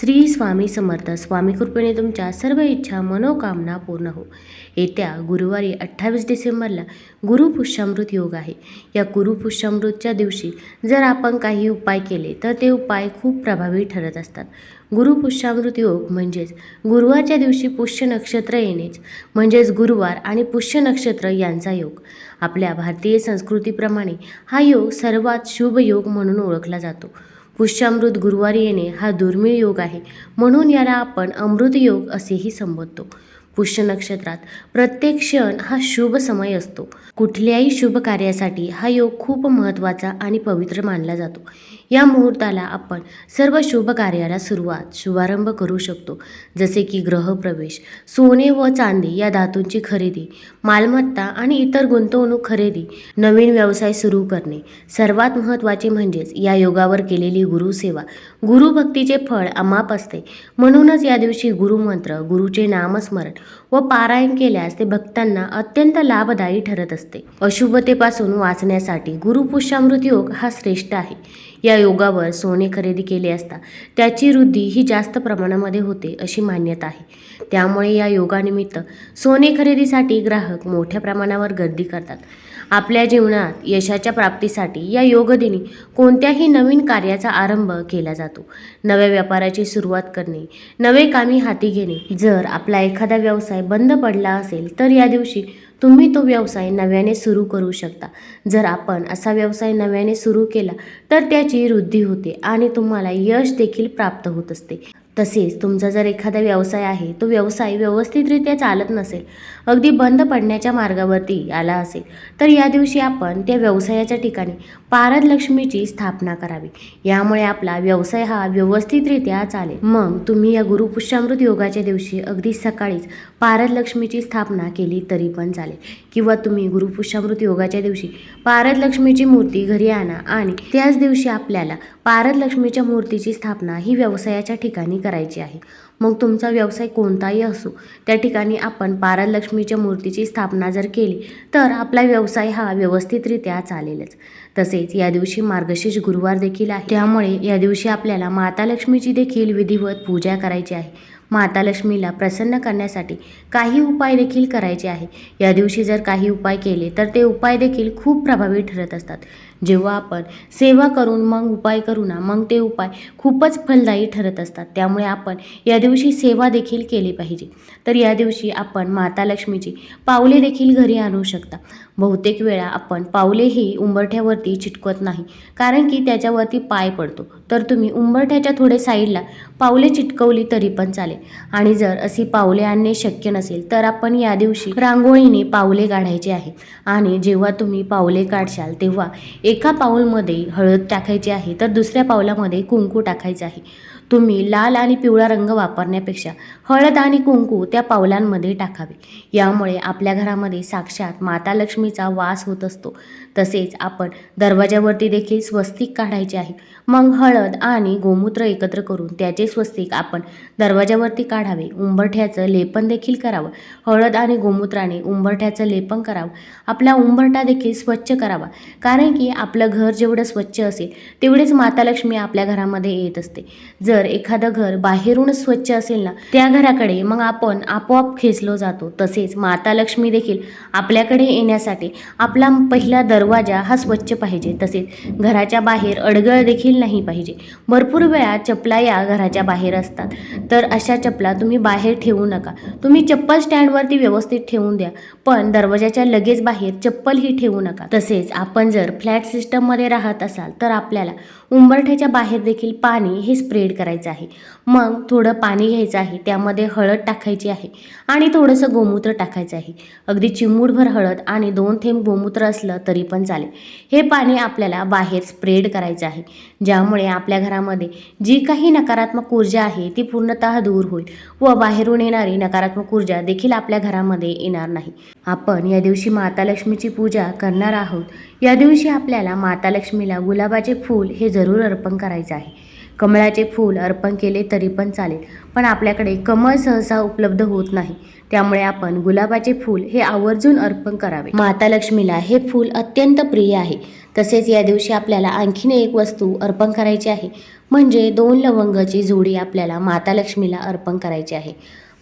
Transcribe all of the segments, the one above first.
श्री स्वामी समर्थ स्वामी कृपेने तुमच्या सर्व इच्छा मनोकामना पूर्ण हो. येत्या गुरुवारी अठ्ठावीस डिसेंबरला गुरुपुष्यामृत योग आहे. या गुरुपुष्यामृतच्या दिवशी जर आपण काही उपाय केले तर ते उपाय खूप प्रभावी ठरत असतात. गुरुपुष्यामृत योग म्हणजेच गुरुवारच्या दिवशी पुष्य नक्षत्र येणेच म्हणजेच गुरुवार आणि पुष्य नक्षत्र यांचा योग. आपल्या भारतीय संस्कृतीप्रमाणे हा योग सर्वात शुभ योग म्हणून ओळखला जातो. पुष्यामृत गुरुवारी येणे हा दुर्मिळ योग आहे. म्हणून याला आपण अमृत योग असेही संबोधतो. पुष्य नक्षत्रात प्रत्येक क्षण हा शुभ समय असतो. कुठल्याही शुभ कार्यासाठी हा योग खूप महत्त्वाचा आणि पवित्र मानला जातो. या मुहूर्ताला आपण सर्व शुभ कार्याला सुरुवात शुभारंभ करू शकतो. जसे की ग्रहप्रवेश सोने व चांदी या धातूंची खरेदी मालमत्ता आणि इतर गुंतवणूक खरेदी नवीन व्यवसाय सुरू करणे. सर्वात महत्त्वाचे म्हणजेच या योगावर केलेली गुरुसेवा गुरुभक्तीचे फळ अमाप असते. म्हणूनच या दिवशी गुरुमंत्र गुरुचे नामस्मरण व पारायण केल्यास ते भक्तांना अत्यंत लाभदायी ठरत असते. अशुभतेपासून वाचण्यासाठी गुरुपुष्यामृत योग हा श्रेष्ठ आहे. या योगावर सोने खरेदी केले असता त्याची वृद्धी ही जास्त प्रमाणामध्ये होते अशी मान्यता आहे. त्यामुळे या योगानिमित्त सोने खरेदीसाठी ग्राहक मोठ्या प्रमाणावर गर्दी करतात. आपल्या जीवनात यशाच्या प्राप्तीसाठी या योगदिनी कोणत्याही नवीन कार्याचा आरंभ केला जातो. नव्या व्यापाराची सुरुवात करणे नवे कामी हाती घेणे. जर आपला एखादा व्यवसाय बंद पडला असेल तर या दिवशी तुम्ही तो व्यवसाय नव्याने सुरू करू शकता. जर आपण असा व्यवसाय नव्याने सुरू केला तर त्याची वृद्धी होते आणि तुम्हाला यश देखील प्राप्त होत असते. तसेच तुमचा जर एखादा व्यवसाय आहे तो व्यवसाय व्यवस्थितरित्या चालत नसेल अगदी बंद पडण्याच्या मार्गावरती आला असेल तर या दिवशी आपण त्या व्यवसायाच्या ठिकाणी पारद लक्ष्मीची स्थापना करावी. यामुळे आपला व्यवसाय हा व्यवस्थितरित्या चालेल. मग तुम्ही या गुरुपुष्यामृत योगाच्या दिवशी अगदी सकाळीच पारद लक्ष्मीची स्थापना केली तरी पण चालेल. किंवा तुम्ही गुरुपुष्यामृत योगाच्या दिवशी पारद लक्ष्मीची मूर्ती घरी आणा आणि त्याच दिवशी आपल्याला पारद लक्ष्मीच्या मूर्तीची स्थापना ही व्यवसायाच्या ठिकाणी करायची आहे. मग तुमचा व्यवसाय कोणताही असो त्या ठिकाणी आपण पारदलक्ष्मीच्या मूर्तीची स्थापना जर केली तर आपला व्यवसाय हा व्यवस्थितरित्या चालेलच. तसेच या दिवशी मार्गशीर्ष गुरुवार देखील आहे. त्यामुळे या दिवशी आपल्याला माता लक्ष्मीची देखील विधिवत पूजा करायची आहे. माता लक्ष्मीला प्रसन्न करण्यासाठी काही उपाय देखील करायचे आहे. या दिवशी जर काही उपाय केले तर ते उपाय देखील खूप प्रभावी ठरत असतात. जेव्हा आपण सेवा करून मग उपाय करू ना मग ते उपाय खूपच फलदायी ठरत असतात. त्यामुळे आपण या दिवशी सेवा देखील केली पाहिजे. तर या दिवशी आपण माता लक्ष्मीची पावले देखील घरी आणू शकता. बहुतेक वेळा आपण पावलेही उंबरठ्यावरती चिटकवत नाही. कारण की त्याच्यावरती पाय पडतो. तर तुम्ही उंबरठ्याच्या थोडे साईडला पावले चिटकवली तरी पण चालेल. आणि जर अशी पावले आणणे शक्य नसेल तर आपण या दिवशी रांगोळीने पावले काढायचे आहे. आणि जेव्हा तुम्ही पावले काढशाल तेव्हा एका पाऊलमध्ये हळद टाकायची आहे तर दुसऱ्या पावलामध्ये कुंकू टाकायचं आहे. तुम्ही लाल आणि पिवळा रंग वापरण्यापेक्षा हळद आणि कुंकू त्या पावलांमध्ये टाकावे. यामुळे आपल्या घरामध्ये साक्षात माता लक्ष्मीचा वास होत असतो. तसेच आपण दरवाजावरती देखील स्वस्तिक काढायचे आहे. मग हळद आणि गोमूत्र एकत्र करून त्याचे स्वस्तिक आपण दरवाजावरती काढावे. उंबरठ्याचं लेपन देखील करावं. हळद आणि गोमूत्राने उंबरठ्याचं लेपन करावं. आपला उंबरठा देखील स्वच्छ करावा. कारण की आपलं घर जेवढं स्वच्छ असेल तेवढेच माता लक्ष्मी आपल्या घरामध्ये येत असते. जर एखादं घर बाहेरूनच स्वच्छ असेल ना त्या घराकडे मग आपण आपोआप खेचलो जातो. तसेच माता लक्ष्मी देखील आपल्याकडे येण्यासाठी आपला पहिला दरवाजा हा स्वच्छ पाहिजे. तसेच घराच्या बाहेर अडगळ देखील नाही पाहिजे. भरपूर वेळा चपला या घराच्या बाहेर असतात. तर अशा चपला तुम्ही बाहेर ठेवू नका. तुम्ही चप्पल स्टँडवरती व्यवस्थित ठेवून द्या. पण दरवाजाच्या लगेच बाहेर चप्पल ही ठेवू नका. तसेच आपण जर फ्लॅट सिस्टममध्ये राहत असाल तर आपल्याला उंबरठ्याच्या बाहेर देखील पाणी हे स्प्रेड करा करायचं आहे. मग थोडं पाणी घ्यायचं आहे त्यामध्ये हळद टाकायची आहे आणि थोडंसं गोमूत्र टाकायचं आहे. अगदी चिमूटभर हळद आणि दोन थेंब गोमूत्र असलं तरी पण चालेल. हे पाणी आपल्याला बाहेर स्प्रेड करायचं आहे ज्यामुळे आपल्या घरामध्ये जी काही नकारात्मक ऊर्जा आहे ती पूर्णतः दूर होईल व बाहेरून येणारी नकारात्मक ऊर्जा देखील आपल्या घरामध्ये येणार नाही. आपण या दिवशी माता लक्ष्मीची पूजा करणार आहोत. या दिवशी आपल्याला माता लक्ष्मीला गुलाबाचे फूल हे जरूर अर्पण करायचं आहे. कमळाचे फूल अर्पण केले तरी पण चालेल. पण आपल्याकडे कमळ सहसा उपलब्ध होत नाही. त्यामुळे आपण गुलाबाचे फूल हे आवर्जून अर्पण करावे. माता लक्ष्मीला हे फूल अत्यंत प्रिय आहे. तसेच या दिवशी आपल्याला आणखीन एक वस्तू अर्पण करायची आहे. म्हणजे दोन लवंगाची जोडी आपल्याला माता लक्ष्मीला अर्पण करायची आहे.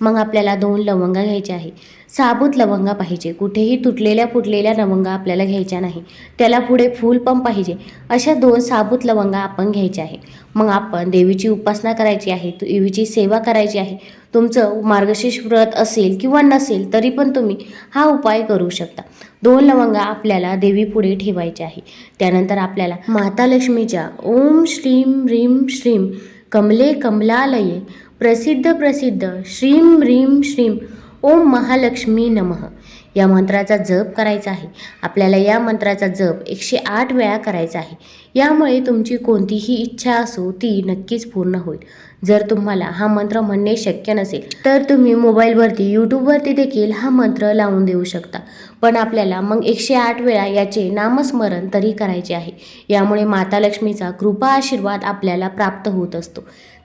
मग आपल्याला दोन लवंगा घ्यायच्या आहे. साबूत लवंगा पाहिजे. कुठेही तुटलेल्या फुटलेल्या लवंगा आपल्याला घ्यायच्या नाही. त्याला पुढे फूल पण पाहिजे. अशा दोन साबूत लवंगा आपण घ्यायच्या आहे. मग आपण देवीची उपासना करायची आहे. देवीची सेवा करायची आहे. तुमचं मार्गशीर्ष व्रत असेल किंवा नसेल तरी पण तुम्ही हा उपाय करू शकता. दोन लवंगा आपल्याला देवीपुढे ठेवायचे आहे. त्यानंतर आपल्याला माता लक्ष्मीच्या ओम श्रीम ह्रीम श्रीम कमले कमलालये प्रसिद्ध प्रसिद्ध श्रीम ह्रीम श्रीम ओम महालक्ष्मी नमः. या मंत्राचा जप करायचा आहे. आपल्याला या मंत्राचा जप एकशे आठ वेळा करायचा आहे. यामुळे तुमची कोणतीही इच्छा असो ती नक्कीच पूर्ण होईल. जर तुम्हाला हा मंत्र म्हणणे शक्य नसेल तर तुम्ही मोबाईलवरती यूट्यूबवरती देखील हा मंत्र लावून देऊ शकता. पण आपल्याला मग एकशे आठ वेळा याचे नामस्मरण तरी करायचे आहे. यामुळे माता लक्ष्मीचा कृपा आशीर्वाद आपल्याला प्राप्त होत असतो.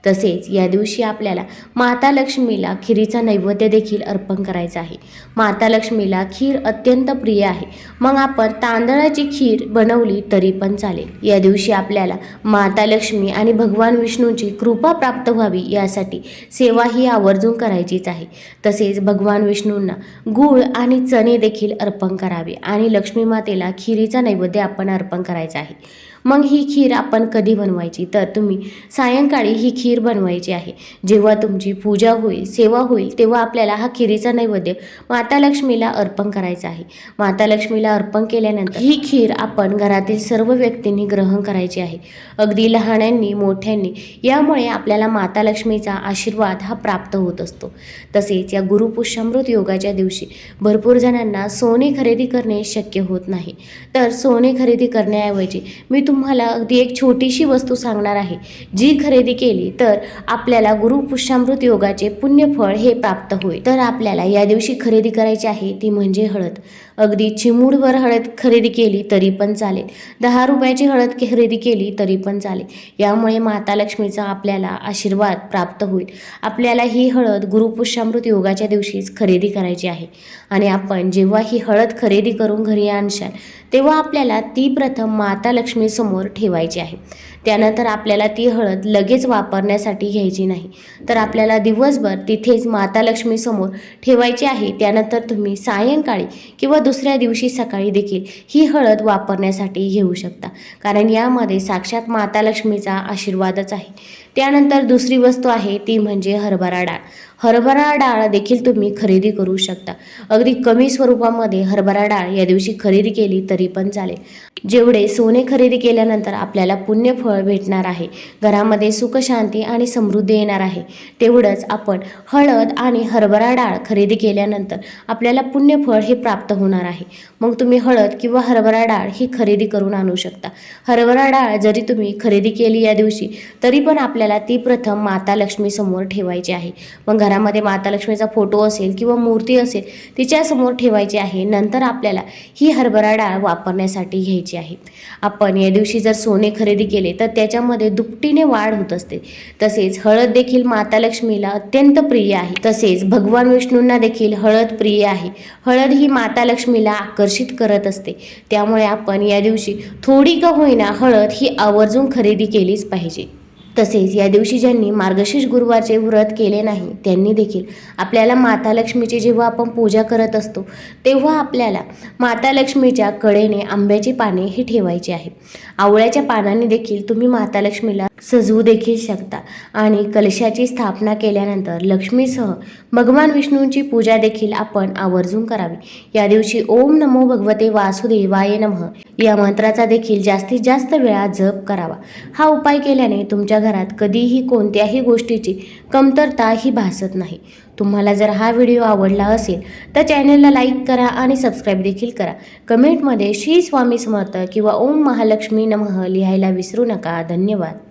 तसेच या दिवशी आपल्याला माता लक्ष्मीला खिरीचा नैवेद्य देखील अर्पण करायचा आहे. माता लक्ष्मीला खीर अत्यंत प्रिय आहे. मग आपण तांदळाची खीर बनवली तरी पण चालेल. या दिवशी आपल्याला माता लक्ष्मी आणि भगवान विष्णूंची कृपा प्राप्त व्हावी यासाठी सेवा ही आवर्जून करायचीच आहे. तसेच भगवान विष्णूंना गूळ आणि चणे देखील अर्पण करावे आणि लक्ष्मी मातेला खिरीचा नैवेद्य आपण अर्पण करायचा आहे. मग ही खीर आपण कधी बनवायची? तर तुम्ही सायंकाळी ही खीर बनवायची आहे. जेव्हा तुमची पूजा होईल सेवा होईल तेव्हा आपल्याला हा खिरीचा नैवेद्य माता लक्ष्मीला अर्पण करायचा आहे. माता लक्ष्मीला अर्पण केल्यानंतर ही खीर आपण घरातील सर्व व्यक्तींनी ग्रहण करायची आहे. अगदी लहाण्यांनी मोठ्यांनी यामुळे आपल्याला माता लक्ष्मीचा आशीर्वाद हा प्राप्त होत असतो. तसेच या गुरुपुष्यामृत योगाच्या दिवशी भरपूर जणांना सोने खरेदी करणे शक्य होत नाही. तर सोने खरेदी करण्याऐवजी मी तुम्हाला अगदी एक छोटीशी वस्तू सांगणार आहे. जी खरेदी केली तर आपल्याला गुरुपुष्यामृत योगाचे पुण्यफळ हे प्राप्त होईल. तर आपल्याला या दिवशी खरेदी करायची आहे ती म्हणजे हळद. अगदी चिमूडभर हळद खरेदी केली तरी पण चालेल. दहा रुपयाची हळद खरेदी केली तरी पण चालेल. यामुळे माता लक्ष्मीचा आपल्याला आशीर्वाद प्राप्त होईल. आपल्याला ही हळद गुरुपुष्यामृत योगाच्या दिवशीच खरेदी करायची आहे. आणि आपण जेव्हा ही हळद खरेदी करून घरी आणशाल तेव्हा आपल्याला ती प्रथम माता लक्ष्मीसमोर ठेवायची आहे. त्यानंतर आपल्याला ती हळद लगेच वापरण्यासाठी घ्यायची नाही. तर आपल्याला दिवसभर तिथेच माता लक्ष्मीसमोर ठेवायची आहे. त्यानंतर तुम्ही सायंकाळी किंवा दुसऱ्या दिवशी सकाळी देखील ही हळद वापरण्यासाठी घेऊ शकता. कारण यामध्ये साक्षात माता लक्ष्मीचा आशीर्वादच आहे. त्यानंतर दुसरी वस्तू आहे ती म्हणजे हरभरा डाळ. हरभरा डाळ देखील तुम्ही खरेदी करू शकता. अगदी कमी स्वरूपामध्ये हरभरा डाळ या दिवशी खरेदी केली तरी पण चालेल. जेवढे सोने खरेदी केल्यानंतर आपल्याला पुण्यफळ भेटणार आहे घरामध्ये सुखशांती आणि समृद्धी येणार आहे तेवढंच आपण हळद आणि हरभरा डाळ खरेदी केल्यानंतर आपल्याला पुण्यफळ हे प्राप्त होणार आहे. मग तुम्ही हळद किंवा हरभरा डाळ ही खरेदी करून आणू शकता. हरभरा डाळ जरी तुम्ही खरेदी केली या दिवशी तरी पण आपल्याला ती प्रथम माता लक्ष्मी समोर ठेवायची आहे. मग घरामध्ये माता लक्ष्मीचा फोटो असेल किंवा मूर्ती असेल तिच्यासमोर ठेवायची आहे. नंतर आपल्याला ही हरभरा डाळ वापरण्यासाठी घ्यायची आहे. आपण या दिवशी जर सोने खरेदी केले तर त्याच्यामध्ये दुपटीने वाढ होत असते. तसेच हळद देखील माता लक्ष्मीला अत्यंत प्रिय आहे. तसेच भगवान विष्णूंना देखील हळद प्रिय आहे. हळद ही माता लक्ष्मीला आकर्षित करत असते. त्यामुळे आपण या दिवशी थोडी का होईना हळद ही आवर्जून खरेदी केलीच पाहिजे. तसेच या दिवशी ज्यांनी मार्गशीर्ष गुरुवारचे व्रत केले नाही त्यांनी देखील आपल्याला माता लक्ष्मीची जेव्हा आपण पूजा करत असतो तेव्हा आपल्याला माता लक्ष्मीच्या कडेने आंब्याची पाने ही ठेवायची आहे आवळ्याच्या पानांनी देखील तुम्ही माता लक्ष्मीला सजवू देखील शकता आणि कलशाची स्थापना केल्यानंतर लक्ष्मीसह भगवान विष्णूंची पूजा देखील आपण आवर्जून करावी. या दिवशी ओम नमो भगवते वासुदेवाय नमः या मंत्राचा देखील जास्तीत जास्त वेळा जप करावा. हा उपाय केल्याने तुमच्या घरात कधीही कोणत्याही गोष्टीची कमतरता ही भासत नाही. तुम्हाला जर हा व्हिडिओ आवडला असेल तर चॅनलला लाईक करा आणि सबस्क्राईब देखील करा. कमेंटमध्ये श्री स्वामी समर्थ किंवा ओम महालक्ष्मी नमः लिहायला विसरू नका. धन्यवाद.